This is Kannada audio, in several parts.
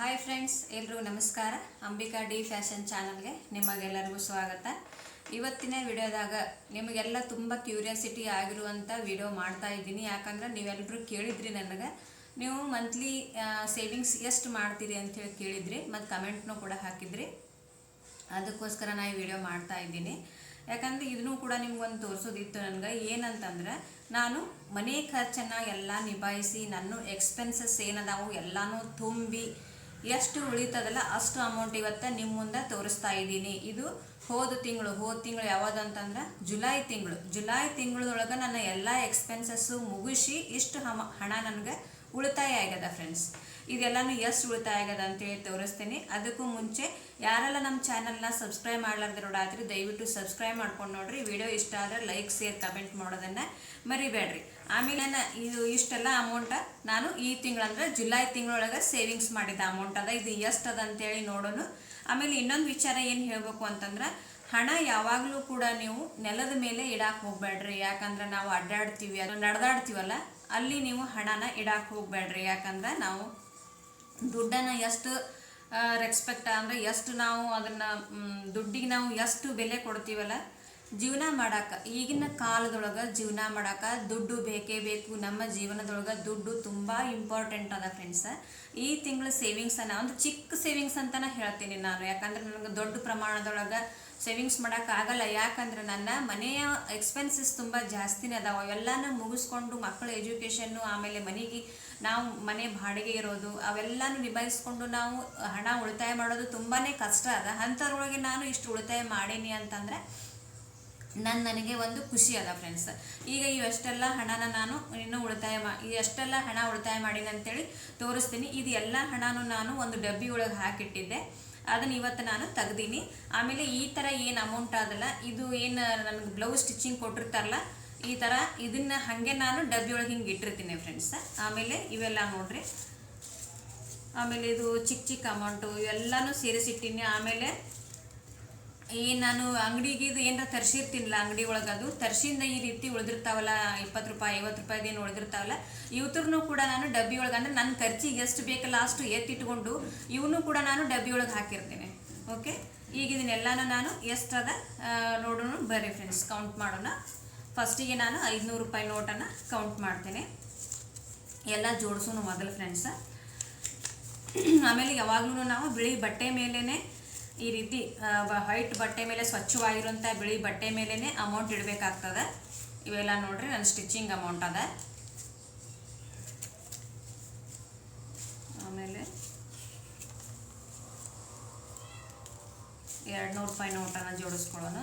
ಹಾಯ್ ಫ್ರೆಂಡ್ಸ್ ಎಲ್ರಿಗೂ ನಮಸ್ಕಾರ. ಅಂಬಿಕಾ ಡಿ ಫ್ಯಾಷನ್ ಚಾನಲ್ಗೆ ನಿಮಗೆಲ್ಲರಿಗೂ ಸ್ವಾಗತ. ಇವತ್ತಿನ ವಿಡಿಯೋದಾಗ ನಿಮಗೆಲ್ಲ ತುಂಬ ಕ್ಯೂರಿಯಾಸಿಟಿ ಆಗಿರುವಂಥ ವಿಡಿಯೋ ಮಾಡ್ತಾ ಇದ್ದೀನಿ. ಯಾಕಂದ್ರೆ ನೀವೆಲ್ಲರೂ ಕೇಳಿದ್ರಿ ನನಗೆ. ನೀವು ಮಂತ್ಲಿ ಸೇವಿಂಗ್ಸ್ ಎಷ್ಟು ಮಾಡ್ತೀರಿ ಅಂತೇಳಿ ಕೇಳಿದ್ರಿ. ಮತ್ತು ಕಮೆಂಟ್ನೂ ಕೂಡ ಹಾಕಿದ್ರಿ. ಅದಕ್ಕೋಸ್ಕರ ನಾ ಈ ವಿಡಿಯೋ ಮಾಡ್ತಾ ಇದ್ದೀನಿ. ಯಾಕಂದ್ರೆ ಇದನ್ನು ಕೂಡ ನಿಮ್ಗೊಂದು ತೋರಿಸೋದಿತ್ತು ನನಗೆ. ಏನಂತಂದ್ರೆ, ನಾನು ಮನೆ ಖರ್ಚನ್ನು ಎಲ್ಲ ನಿಭಾಯಿಸಿ, ನನ್ನ ಎಕ್ಸ್ಪೆನ್ಸಸ್ ಏನದಾವು ಎಲ್ಲನೂ ತುಂಬಿ ಎಷ್ಟು ಉಳಿತದಲ್ಲ ಅಷ್ಟು ಅಮೌಂಟ್ ಇವತ್ತು ನಿಮ್ಮ ಮುಂದೆ ತೋರಿಸ್ತಾ ಇದ್ದೀನಿ. ಇದು ಹೋದ ತಿಂಗಳು ಹೋದ ತಿಂಗಳು ಯಾವುದಂತಂದ್ರೆ ಜುಲೈ ತಿಂಗಳು. ಜುಲೈ ತಿಂಗಳೊಳಗೆ ನನ್ನ ಎಲ್ಲ ಎಕ್ಸ್ಪೆನ್ಸಸ್ಸು ಮುಗಿಸಿ ಇಷ್ಟು ಹಮ ಹಣ ನನಗೆ ಉಳಿತಾಯ ಆಗ್ಯದ ಫ್ರೆಂಡ್ಸ್ ಇದೆಲ್ಲನೂ ಎಷ್ಟು ಉಳಿತಾಯ ಆಗ್ಯದ ಅಂತೇಳಿ ತೋರಿಸ್ತೀನಿ. ಅದಕ್ಕೂ ಮುಂಚೆ ಯಾರೆಲ್ಲ ನಮ್ಮ ಚಾನಲ್ನ ಸಬ್ಸ್ಕ್ರೈಬ್ ಮಾಡ್ಲಾರ್ದೆ ನೋಡಾತ್ರಿ ದಯವಿಟ್ಟು ಸಬ್ಸ್ಕ್ರೈಬ್ ಮಾಡ್ಕೊಂಡು ನೋಡ್ರಿ. ವಿಡಿಯೋ ಇಷ್ಟ ಆದರೆ ಲೈಕ್ ಶೇರ್ ಕಮೆಂಟ್ ಮಾಡೋದನ್ನು ಮರಿಬೇಡ್ರಿ. ಆಮೇಲೆ ಇದು ಇಷ್ಟೆಲ್ಲ ಅಮೌಂಟ ನಾನು ಈ ತಿಂಗಳಂದ್ರೆ ಜುಲೈ ತಿಂಗಳೊಳಗೆ ಸೇವಿಂಗ್ಸ್ ಮಾಡಿದ ಅಮೌಂಟ್ ಅದ. ಇದು ಎಷ್ಟು ಅದ ಅಂತೇಳಿ ನೋಡೋಣ ಆಮೇಲೆ ಇನ್ನೊಂದು ವಿಚಾರ ಏನು ಹೇಳಬೇಕು ಅಂತಂದ್ರೆ, ಹಣ ಯಾವಾಗಲೂ ಕೂಡ ನೀವು ನೆಲದ ಮೇಲೆ ಇಡಾಕೆ ಹೋಗಬೇಡ್ರಿ. ಯಾಕಂದ್ರೆ ನಾವು ಅಡ್ಡಾಡ್ತೀವಿ, ಅದು ನಡೆದಾಡ್ತೀವಲ್ಲ. ಅಲ್ಲಿ ನೀವು ಹಣನ ಇಡಾಕ್ ಹೋಗ್ಬೇಡ್ರಿ. ಯಾಕಂದ್ರೆ ನಾವು ದುಡ್ಡನ್ನು ಎಷ್ಟು ರೆಸ್ಪೆಕ್ಟ್ ಅಂದರೆ ಎಷ್ಟು ನಾವು ಅದನ್ನು ದುಡ್ಡಿಗೆ ನಾವು ಎಷ್ಟು ಬೆಲೆ ಕೊಡ್ತೀವಲ್ಲ, ಜೀವನ ಮಾಡಾಕ, ಈಗಿನ ಕಾಲದೊಳಗೆ ಜೀವನ ಮಾಡಾಕ ದುಡ್ಡು ಬೇಕೇ ಬೇಕು. ನಮ್ಮ ಜೀವನದೊಳಗೆ ದುಡ್ಡು ತುಂಬ ಇಂಪಾರ್ಟೆಂಟ್ ಅದ ಫ್ರೆಂಡ್ಸ್ ಈ ತಿಂಗಳ ಸೇವಿಂಗ್ಸನ್ನು ಒಂದು ಚಿಕ್ಕ ಸೇವಿಂಗ್ಸ್ ಅಂತಾನೆ ಹೇಳ್ತೀನಿ ನಾನು. ಯಾಕಂದ್ರೆ ನನಗೆ ದೊಡ್ಡ ಪ್ರಮಾಣದೊಳಗೆ ಸೇವಿಂಗ್ಸ್ ಮಾಡೋಕ್ಕಾಗಲ್ಲ ಯಾಕಂದ್ರೆ ನನ್ನ ಮನೆಯ ಎಕ್ಸ್ಪೆನ್ಸಸ್ ತುಂಬ ಜಾಸ್ತಿನೇ ಅದಾವ. ಅವೆಲ್ಲನ ಮುಗಿಸ್ಕೊಂಡು ಮಕ್ಕಳ ಎಜುಕೇಷನ್ನು ಆಮೇಲೆ ಮನೆಗೆ ನಾವು ಮನೆ ಬಾಡಿಗೆ ಇರೋದು, ಅವೆಲ್ಲನೂ ನಿಭಾಯಿಸ್ಕೊಂಡು ನಾವು ಹಣ ಉಳಿತಾಯ ಮಾಡೋದು ತುಂಬಾ ಕಷ್ಟ ಅದ. ಅಂಥದ್ರೊಳಗೆ ನಾನು ಇಷ್ಟು ಉಳಿತಾಯ ಮಾಡೀನಿ ಅಂತಂದರೆ ನನ್ನ ನನಗೆ ಒಂದು ಖುಷಿ ಅದ ಫ್ರೆಂಡ್ಸ್ ಈಗ ಇವೆಷ್ಟೆಲ್ಲ ಹಣನ ನಾನು ಇನ್ನೂ ಉಳಿತಾಯ ಮಾ ಎಷ್ಟೆಲ್ಲ ಹಣ ಉಳಿತಾಯ ಮಾಡಿದೆ ಅಂತೇಳಿ ತೋರಿಸ್ತೀನಿ. ಇದು ಎಲ್ಲ ಹಣನೂ ನಾನು ಒಂದು ಡಬ್ಬಿ ಒಳಗೆ ಹಾಕಿಟ್ಟಿದ್ದೆ. ಅದನ್ನು ಇವತ್ತು ನಾನು ತೆಗ್ದೀನಿ. ಆಮೇಲೆ ಈ ಥರ ಏನು ಅಮೌಂಟ್ ಆದಲ್ಲ, ಇದು ಏನು ನನಗೆ ಬ್ಲೌಸ್ ಸ್ಟಿಚಿಂಗ್ ಕೊಟ್ಟಿರ್ತಾರಲ್ಲ, ಈ ಥರ ಇದನ್ನು ಹಾಗೆ ನಾನು ಡಬ್ಬಿ ಒಳಗೆ ಹಿಂಗೆ ಇಟ್ಟಿರ್ತೀನಿ ಫ್ರೆಂಡ್ಸ್ ಆಮೇಲೆ ಇವೆಲ್ಲ ನೋಡ್ರಿ. ಆಮೇಲೆ ಇದು ಚಿಕ್ಕ ಚಿಕ್ಕ ಅಮೌಂಟು ಇವೆಲ್ಲನೂ ಸೇರಿಸಿಟ್ಟಿನಿ. ಆಮೇಲೆ ಈ ನಾನು ಅಂಗಡಿಗೆ ಇದು ಏನಾರ ತರಿಸಿರ್ತೀನಿಲ್ಲ, ಅಂಗಡಿ ಒಳಗೆ ಅದು. ತರಿಸಿಂದ ಈ ರೀತಿ ಉಳಿದಿರ್ತಾವಲ್ಲ, ಇಪ್ಪತ್ತು ರೂಪಾಯಿ, ಐವತ್ತು ರೂಪಾಯಿ ಏನು ಉಳಿದಿರ್ತಾವಲ್ಲ ಇವತ್ತರೂ ಕೂಡ ನಾನು ಡಬ್ಬಿ ಒಳಗೆ, ಅಂದರೆ ನನ್ನ ಖರ್ಚಿಗೆ ಎಷ್ಟು ಬೇಕಲ್ಲ ಅಷ್ಟು ಎತ್ತಿಟ್ಕೊಂಡು ಇವನು ಕೂಡ ನಾನು ಡಬ್ಬಿ ಒಳಗೆ ಹಾಕಿರ್ತೇನೆ. ಓಕೆ? ಈಗ ಇದನ್ನೆಲ್ಲನೂ ನಾನು ಎಷ್ಟದ ನೋಡೋಣ ಬರ್ರಿ ಫ್ರೆಂಡ್ಸ್ ಕೌಂಟ್ ಮಾಡೋಣ. ಫಸ್ಟಿಗೆ ನಾನು ಐದುನೂರು ರೂಪಾಯಿ ನೋಟನ್ನು ಕೌಂಟ್ ಮಾಡ್ತೇನೆ. ಎಲ್ಲ ಜೋಡಿಸೋಣ ಮೊದಲು ಫ್ರೆಂಡ್ಸ ಆಮೇಲೆ ಯಾವಾಗಲೂ ನಾವು ಬಿಳಿ ಬಟ್ಟೆ ಮೇಲೇ ಈ ರೀತಿ ವೈಟ್ ಬಟ್ಟೆ ಮೇಲೆ ಸ್ವಚ್ಛವಾಗಿರುವಂಥ ಬಿಳಿ ಬಟ್ಟೆ ಮೇಲೇ ಅಮೌಂಟ್ ಇಡಬೇಕಾಗ್ತದೆ. ಇವೆಲ್ಲ ನೋಡ್ರಿ, ನನ್ನ ಸ್ಟಿಚಿಂಗ್ ಅಮೌಂಟ್ ಅದ. ಆಮೇಲೆ ಎರಡು ನೂರು ರೂಪಾಯಿ ನೋಟನ್ನು ಜೋಡಿಸ್ಕೊಳ್ಳೋಣ.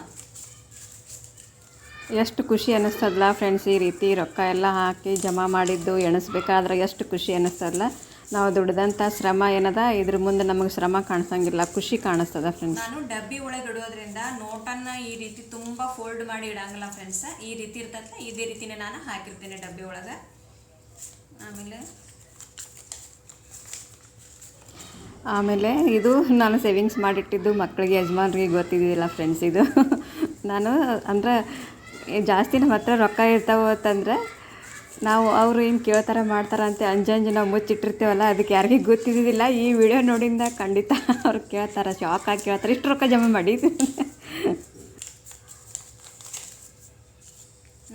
ಎಷ್ಟು ಖುಷಿ ಅನ್ನಿಸ್ತದಲ್ಲ ಫ್ರೆಂಡ್ಸ್ ಈ ರೀತಿ ರೊಕ್ಕ ಎಲ್ಲ ಹಾಕಿ ಜಮಾ ಮಾಡಿದ್ದು ಎಣಿಸ್ಬೇಕಾದ್ರೆ ಎಷ್ಟು ಖುಷಿ ಅನ್ನಿಸ್ತದಲ್ಲ ನಾವು ದುಡ್ದಂಥ ಶ್ರಮ ಏನದ? ಇದ್ರ ಮುಂದೆ ನಮಗೆ ಶ್ರಮ ಕಾಣಿಸಂಗಿಲ್ಲ ಖುಷಿ ಕಾಣಿಸ್ತದ ಫ್ರೆಂಡ್ಸ್ ನಾನು ಡಬ್ಬಿ ಒಳಗೆ ಇಡೋದ್ರಿಂದ ನೋಟನ್ನು ಈ ರೀತಿ ತುಂಬ ಫೋಲ್ಡ್ ಮಾಡಿ ಇಡಂಗಿಲ್ಲ ಫ್ರೆಂಡ್ಸ್ ಈ ರೀತಿ ಇರ್ತದ ಇದೇ ರೀತಿನೇ ನಾನು ಹಾಕಿರ್ತೀನಿ ಡಬ್ಬಿ ಒಳಗೆ. ಆಮೇಲೆ? ಆಮೇಲೆ ಇದು ನಾನು ಸೇವಿಂಗ್ಸ್ ಮಾಡಿಟ್ಟಿದ್ದು ಮಕ್ಕಳಿಗೆ ಯಜಮಾನ್ರಿಗೆ ಗೊತ್ತಿದ್ದಿಲ್ಲ ಫ್ರೆಂಡ್ಸ್ ಇದು. ನಾನು ಅಂದ್ರೆ ಜಾಸ್ತಿ ನಮ್ಮ ಹತ್ರ ರೊಕ್ಕ ಇರ್ತಾವೆ ಅಂತಂದ್ರೆ ನಾವು ಅವರು ಏನು ಕೇಳ್ತಾರೆ ಮಾಡ್ತಾರೆ ಅಂತ ಅಂಜಂಜು ನಾವು ಮುಚ್ಚಿಟ್ಟಿರ್ತೇವಲ್ಲ, ಅದಕ್ಕೆ ಯಾರಿಗೂ ಗೊತ್ತಿದ್ದಿಲ್ಲ ಈ ವಿಡಿಯೋ ನೋಡಿಂದ ಖಂಡಿತ ಅವ್ರು ಕೇಳ್ತಾರೆ ಶಾಕ್ ಆಗಿ ಕೇಳ್ತಾರೆ. ಇಷ್ಟು ರೊಕ್ಕ ಜಮಾ ಮಾಡಿ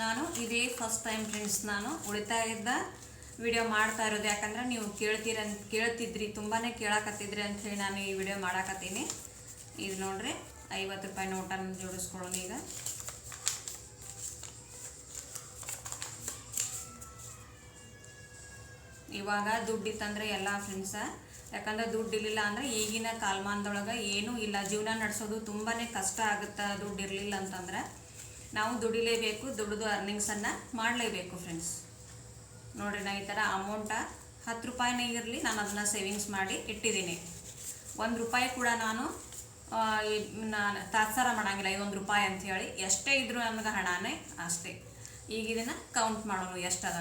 ನಾನು ಇದೇ ಫಸ್ಟ್ ಟೈಮ್ ಫ್ರೆಂಡ್ಸ್ ನಾನು. ಇದ್ದ ವಿಡಿಯೋ ಮಾಡ್ತಾ ಇರೋದು. ಯಾಕಂದ್ರೆ ನೀವು ಕೇಳ್ತೀರ ಕೇಳ್ತಿದ್ರಿ ತುಂಬಾ ಕೇಳಾಕತ್ತಿದ್ರಿ ಅಂತ ಹೇಳಿ ನಾನು ಈ ವಿಡಿಯೋ ಮಾಡಾಕತ್ತೀನಿ. ಇದು ನೋಡ್ರಿ, ಐವತ್ತು ರೂಪಾಯಿ ನೋಟನ್ನು ಜೋಡಿಸ್ಕೊಳ್ಳೋಣ ಈಗ. ಇವಾಗ ದುಡ್ಡು ಇತ್ತಂದ್ರೆ ಎಲ್ಲ ಫ್ರೆಂಡ್ಸ ಯಾಕಂದ್ರೆ ದುಡ್ಡು ಇರಲಿಲ್ಲ ಅಂದ್ರೆ ಈಗಿನ ಕಾಲಮಾನದೊಳಗೆ ಏನೂ ಇಲ್ಲ. ಜೀವನ ನಡೆಸೋದು ತುಂಬಾ ಕಷ್ಟ ಆಗುತ್ತೆ ದುಡ್ಡು ಇರಲಿಲ್ಲ ಅಂತಂದ್ರೆ ನಾವು ದುಡಿಲೇಬೇಕು, ದುಡಿದು ಅರ್ನಿಂಗ್ಸನ್ನು ಮಾಡಲೇಬೇಕು ಫ್ರೆಂಡ್ಸ್ ನೋಡ್ರಿ ನಾ ಈ ಥರ ಅಮೌಂಟ ಹತ್ತು ರೂಪಾಯಿನೇ ಇರಲಿ, ನಾನು ಅದನ್ನು ಸೇವಿಂಗ್ಸ್ ಮಾಡಿ ಇಟ್ಟಿದ್ದೀನಿ. ಒಂದು ರೂಪಾಯಿ ಕೂಡ ನಾನು ನಾನು ತಾತ್ಸಾರ ಮಾಡಂಗಿಲ್ಲ ಇದೊಂದು ರೂಪಾಯಿ ಅಂತ ಹೇಳಿ. ಎಷ್ಟೇ ಇದ್ದರೂ ನನಗೆ ಹಣನೇ ಅಷ್ಟೇ. ಈಗ ಇದನ್ನು ಕೌಂಟ್ ಮಾಡೋಣ ಎಷ್ಟದ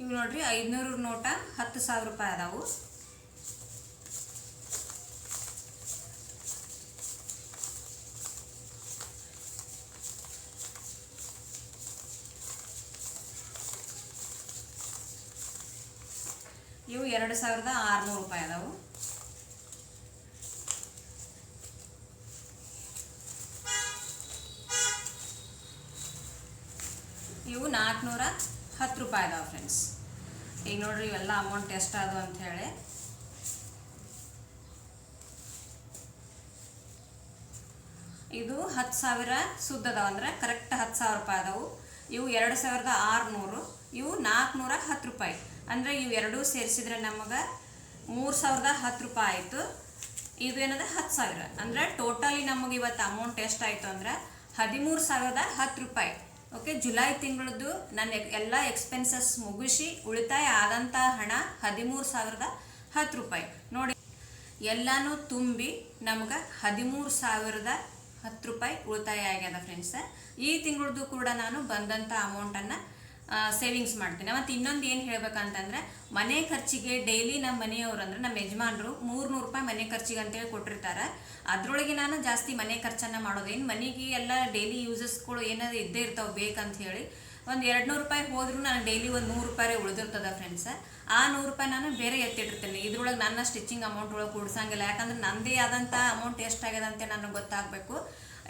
ಇವು ನೋಡ್ರಿ ಐದುನೂರು ನೋಟ ಹತ್ತು ಸಾವಿರ ರೂಪಾಯಿ ಅದಾವು. ಇವು ಎರಡು ಸಾವಿರದ ಆರುನೂರು ರೂಪಾಯಿ ಅದಾವು. ಇವು ನಾಲ್ಕುನೂರ ಹತ್ತು ರೂಪಾಯಿ ಅದಾವೆ ಫ್ರೆಂಡ್ಸ್ ಈಗ ನೋಡ್ರಿ ಇವೆಲ್ಲ ಅಮೌಂಟ್ ಎಷ್ಟಾದವು ಅಂತ ಹೇಳಿ. ಇದು ಹತ್ತು ಸಾವಿರ ಸುದ್ದ ಅದಾವ ಅಂದ್ರೆ ಕರೆಕ್ಟ್ ಹತ್ತು ಸಾವಿರ ರೂಪಾಯಿ ಅದಾವು. ಇವು ಎರಡು ಸಾವಿರದ ಆರುನೂರು, ಇವು ನಾಲ್ಕುನೂರ ಹತ್ತು ರೂಪಾಯಿ. ಅಂದರೆ ಇವು ಎರಡೂ ಸೇರಿಸಿದ್ರೆ ನಮಗೆ ಮೂರು ಸಾವಿರದ ಹತ್ತು ರೂಪಾಯಿ ಆಯಿತು. ಇದು ಏನದ? ಹತ್ತು ಸಾವಿರ. ಅಂದರೆ ಟೋಟಲಿ ನಮಗೆ ಇವತ್ತು ಅಮೌಂಟ್ ಎಷ್ಟಾಯಿತು ಅಂದ್ರೆ ಹದಿಮೂರು ಸಾವಿರದ ಹತ್ತು ರೂಪಾಯಿ. ಓಕೆ ಜುಲೈ ತಿಂಗಳದ್ದು ನನ್ನ ಎಲ್ಲ ಎಕ್ಸ್ಪೆನ್ಸಸ್ ಮುಗಿಸಿ ಉಳಿತಾಯ ಆದಂಥ ಹಣ ಹದಿಮೂರು ಸಾವಿರದ ಹತ್ತು ರೂಪಾಯಿ. ನೋಡಿ, ಎಲ್ಲಾನು ತುಂಬಿ ನಮ್ಗೆ ಹದಿಮೂರು ಸಾವಿರದ ಹತ್ತು ರೂಪಾಯಿ ಉಳಿತಾಯ ಆಗ್ಯದ ಫ್ರೆಂಡ್ಸ್ ಈ ತಿಂಗಳದ್ದು ಕೂಡ ನಾನು ಬಂದಂಥ ಅಮೌಂಟನ್ನು ಸೇವಿಂಗ್ಸ್ ಮಾಡ್ತೀನಿ. ಮತ್ತು ಇನ್ನೊಂದು ಏನು ಹೇಳ್ಬೇಕಂತಂದ್ರೆ, ಮನೆ ಖರ್ಚಿಗೆ ಡೈಲಿ ನಮ್ಮ ಮನೆಯವರು ಅಂದರೆ ನಮ್ಮ ಯಜಮಾನರು ಮೂರ್ನೂರು ರೂಪಾಯಿ ಮನೆ ಖರ್ಚಿಗೆ ಅಂತೇಳಿ ಕೊಟ್ಟಿರ್ತಾರೆ. ಅದರೊಳಗೆ ನಾನು ಜಾಸ್ತಿ ಮನೆ ಖರ್ಚನ್ನು ಮಾಡೋದೇನು, ಮನೆಗೆ ಎಲ್ಲ ಡೈಲಿ ಯೂಸಸ್ಗಳು ಏನಾದ್ರು ಇದ್ದೇ ಇರ್ತಾವೆ ಬೇಕಂತ ಹೇಳಿ ಒಂದು ಎರಡು ನೂರು ರೂಪಾಯಿ ಹೋದರೂ ನಾನು ಡೈಲಿ ಒಂದು ನೂರು ರೂಪಾಯಿ ಉಳಿದಿರ್ತದ ಫ್ರೆಂಡ್ಸ್ ಆ ನೂರು ರೂಪಾಯಿ ನಾನು ಬೇರೆ ಎತ್ತಿಟ್ಟಿರ್ತೀನಿ. ಇದ್ರೊಳಗೆ ನನ್ನ ಸ್ಟಿಚಿಂಗ್ ಅಮೌಂಟ್ ಒಳಗೆ ಕೂಡ್ಸಂಗಿಲ್ಲ. ಯಾಕಂದ್ರೆ ನನ್ನದೇ ಆದಂಥ ಅಮೌಂಟ್ ಎಷ್ಟಾಗಿದೆ ಅಂತ ನನಗೆ ಗೊತ್ತಾಗಬೇಕು.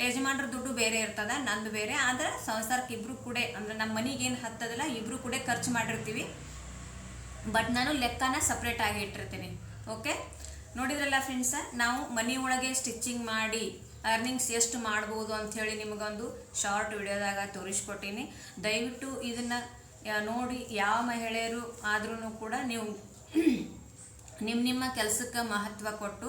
ಯಜಮಾನ್ರ ದುಡ್ಡು ಬೇರೆ ಇರ್ತದ, ನಂದು ಬೇರೆ. ಆದ್ರೆ ಸಂಸಾರಕ್ಕೆ ಇಬ್ರು ಕೂಡ, ಅಂದ್ರೆ ನಮ್ಮ ಮನೆಗೆ ಏನು ಹತ್ತದಲ್ಲ, ಇಬ್ರು ಕೂಡ ಖರ್ಚು ಮಾಡಿರ್ತೀವಿ. ಬಟ್ ನಾನು ಲೆಕ್ಕನ ಸಪ್ರೇಟ್ ಆಗಿ ಇಟ್ಟಿರ್ತೀನಿ. ಓಕೆ ನೋಡಿದ್ರಲ್ಲ ಫ್ರೆಂಡ್ಸ್ ನಾವು ಮನೆ ಒಳಗೆ ಸ್ಟಿಚಿಂಗ್ ಮಾಡಿ ಅರ್ನಿಂಗ್ಸ್ ಎಷ್ಟು ಮಾಡ್ಬೋದು ಅಂಥೇಳಿ ನಿಮಗೊಂದು ಶಾರ್ಟ್ ವಿಡಿಯೋದಾಗ ತೋರಿಸ್ಕೊಟ್ಟೀನಿ. ದಯವಿಟ್ಟು ಇದನ್ನು ನೋಡಿ ಯಾವ ಮಹಿಳೆಯರು ಆದ್ರೂ ಕೂಡ ನೀವು ನಿಮ್ಮ ನಿಮ್ಮ ಕೆಲಸಕ್ಕೆ ಮಹತ್ವ ಕೊಟ್ಟು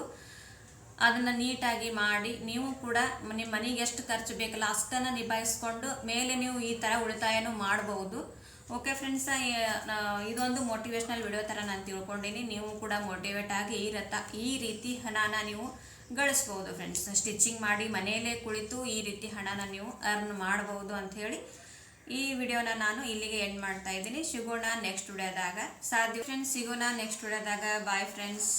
ಅದನ್ನು ನೀಟಾಗಿ ಮಾಡಿ ನೀವು ಕೂಡ ನಿಮ್ಮ ಮನೆಗೆ ಎಷ್ಟು ಖರ್ಚು ಬೇಕಲ್ಲ ಅಷ್ಟನ್ನು ನಿಭಾಯಿಸ್ಕೊಂಡು ಮೇಲೆ ನೀವು ಈ ಥರ ಉಳಿತಾಯನೂ ಮಾಡಬಹುದು. ಓಕೆ ಫ್ರೆಂಡ್ಸ್ ಇದೊಂದು ಮೋಟಿವೇಶ್ನಲ್ ವಿಡಿಯೋ ಥರ ನಾನು ತಿಳ್ಕೊಂಡಿನಿ. ನೀವು ಕೂಡ ಮೋಟಿವೇಟ್ ಆಗಿ ಈ ರಥ, ಈ ರೀತಿ ಹಣನ ನೀವು ಗಳಿಸ್ಬೋದು ಫ್ರೆಂಡ್ಸ್ ಸ್ಟಿಚಿಂಗ್ ಮಾಡಿ ಮನೆಯಲ್ಲೇ ಕುಳಿತು ಈ ರೀತಿ ಹಣನ ನೀವು ಅರ್ನ್ ಮಾಡ್ಬೋದು ಅಂಥೇಳಿ ಈ ವಿಡಿಯೋನ ನಾನು ಇಲ್ಲಿಗೆ ಎಂಡ್ ಮಾಡ್ತಾ ಇದ್ದೀನಿ. ಸಿಗೋಣ ನೆಕ್ಸ್ಟ್ ವಿಡಿಯೋದಾಗ ಸಾಧ್ಯ ಫ್ರೆಂಡ್ಸ್ ಸಿಗೋಣ ನೆಕ್ಸ್ಟ್ ವಿಡಿಯೋದಾಗ ಬಾಯ್ ಫ್ರೆಂಡ್ಸ್